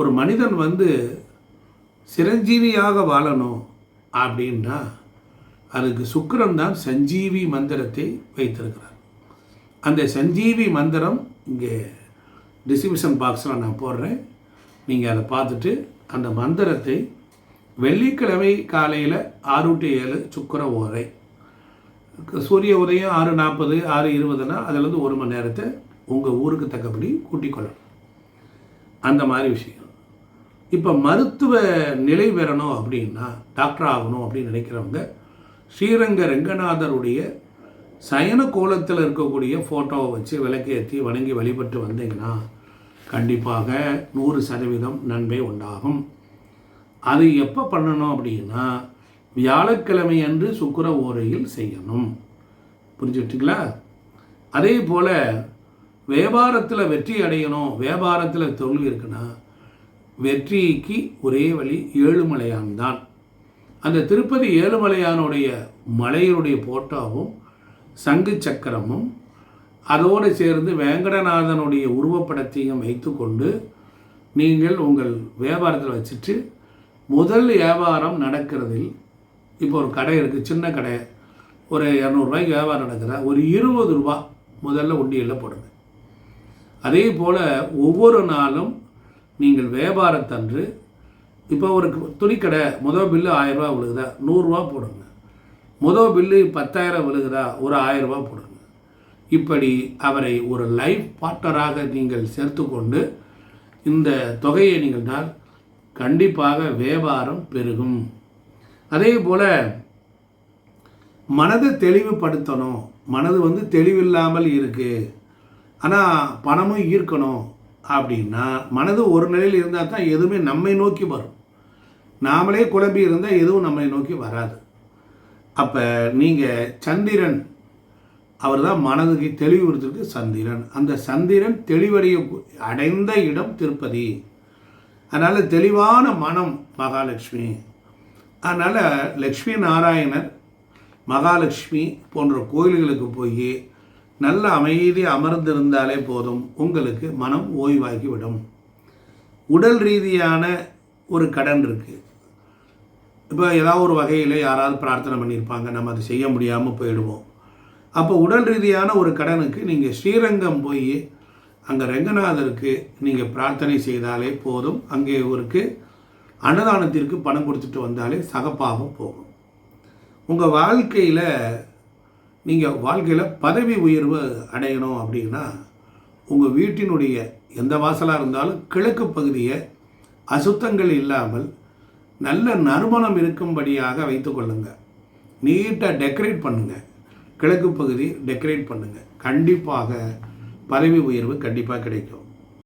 ஒரு மனிதன் வந்து சிரஞ்சீவியாக வாழணும் அப்படின்னா அதுக்கு சுக்கரன் தான் சஞ்சீவி மந்திரத்தை வைத்திருக்கிறார். அந்த சஞ்சீவி மந்திரம் இங்கே டிஸ்ட்ரிபியூஷன் பாக்ஸில் நான் போடுறேன். நீங்கள் அதை பார்த்துட்டு அந்த மந்திரத்தை வெள்ளிக்கிழமை காலையில் ஆறு டு ஏழு சுக்கர ஓரை. சூரிய உதயம் ஆறு நாற்பது ஆறு இருபதுனா அதுலேருந்து ஒரு மணி நேரத்தை உங்கள் ஊருக்கு தக்கபடி கூட்டிக் கொள்ளணும். அந்த மாதிரி விஷயம். இப்போ மருத்துவ நிலை பெறணும் அப்படின்னா டாக்டர் ஆகணும் அப்படின்னு நினைக்கிறவங்க ஸ்ரீரங்க ரெங்கநாதருடைய சயன கோலத்தில் இருக்கக்கூடிய ஃபோட்டோவை வச்சு விளக்கேற்றி வணங்கி வழிபட்டு வந்தீங்கன்னா கண்டிப்பாக நூறு சதவீதம் நன்மை உண்டாகும். அது எப்போ பண்ணணும் அப்படின்னா வியாழக்கிழமை அன்று சுக்கிர ஓரையில் செய்யணும். புரிஞ்சுக்கிட்டீங்களா? அதே போல் வியாபாரத்தில் வெற்றி அடையணும் வியாபாரத்தில் தோல்வி இருக்குன்னா வெற்றிக்கு ஒரே வழி ஏழுமலையான் தான் அந்த திருப்பதி ஏழுமலையானுடைய மலையினுடைய போட்டோவும் சங்கு சக்கரமும் அதோடு சேர்ந்து வேங்கடநாதனுடைய உருவப்படத்தையும் வைத்துக்கொண்டு நீங்கள் உங்கள் வியாபாரத்தில் வச்சுட்டு முதல் வியாபாரம் நடக்கிறதில் இப்போ ஒரு கடை இருக்குது சின்ன கடை ஒரு இரநூறுபாய்க்கு வியாபாரம் நடக்குதா? ஒரு இருபது ரூபா முதல்ல உண்டியலில் போடுங்க. அதே போல் ஒவ்வொரு நாளும் நீங்கள் வியாபாரத்தன்று இப்போ ஒரு துணிக்கடை முதல் பில்லு ஆயிரரூபா விழுகுதா? நூறுரூவா போடுங்க. முதல் பில்லு பத்தாயிரம் விழுகுதா? ஒரு ஆயிரரூபா போடுங்க. இப்படி அவரை ஒரு லைஃப் பார்ட்னராக நீங்கள் சேர்த்துக்கொண்டு இந்த தொகையை நீங்கள் கண்டிப்பாக வியாபாரம் பெருகும். அதே போல் மனதை தெளிவுபடுத்தணும். மனது வந்து தெளிவில்லாமல் இருக்குது ஆனால் பணமும் ஈர்க்கணும். அப்படின்னா மனது ஒரு நிலையில் இருந்தால் தான் எதுவுமே நம்மை நோக்கி வரும். நாமளே குழம்பி இருந்தால் எதுவும் நம்மை நோக்கி வராது. அப்போ நீங்கள் சந்திரன் அவர் தான் மனதுக்கு தெளிவுறுத்துக்கு சந்திரன். அந்த சந்திரன் தெளிவடைய அடைந்த இடம் திருப்பதி. அதனால் தெளிவான மனம் மகாலட்சுமி. அதனால் லக்ஷ்மி நாராயணர் மகாலட்சுமி போன்ற கோயில்களுக்கு போய் நல்ல அமைதி அமர்ந்திருந்தாலே போதும் உங்களுக்கு மனம் ஓய்வாகிவிடும். உடல் ரீதியான ஒரு கடன் இருக்குது இப்போ ஏதாவது ஒரு வகையில் யாராவது பிரார்த்தனை பண்ணியிருப்பாங்க நம்ம அதை செய்ய முடியாமல் போயிடுவோம். அப்போ உடல் ரீதியான ஒரு கடனுக்கு நீங்கள் ஸ்ரீரங்கம் போய் அங்கே ரெங்கநாதருக்கு நீங்கள் பிரார்த்தனை செய்தாலே போதும். அங்கே ஒருக்கு அன்னதானத்திற்கு பணம் கொடுத்துட்டு வந்தாலே சகப்பாகவும் போகும். உங்கள் வாழ்க்கையில் நீங்கள் வாழ்க்கையில் பதவி உயர்வு அடையணும் அப்படின்னா உங்கள் வீட்டினுடைய எந்த வாசலாக இருந்தாலும் கிழக்கு பகுதியை அசுத்தங்கள் இல்லாமல் நல்ல நறுமணம் இருக்கும்படியாக வைத்துக்கொள்ளுங்கள் நீட்டாக டெக்கரேட் பண்ணுங்கள் கிழக்கு பகுதி டெக்கரேட் பண்ணுங்கள் கண்டிப்பாக பதவி உயர்வு கண்டிப்பாக கிடைக்கும்.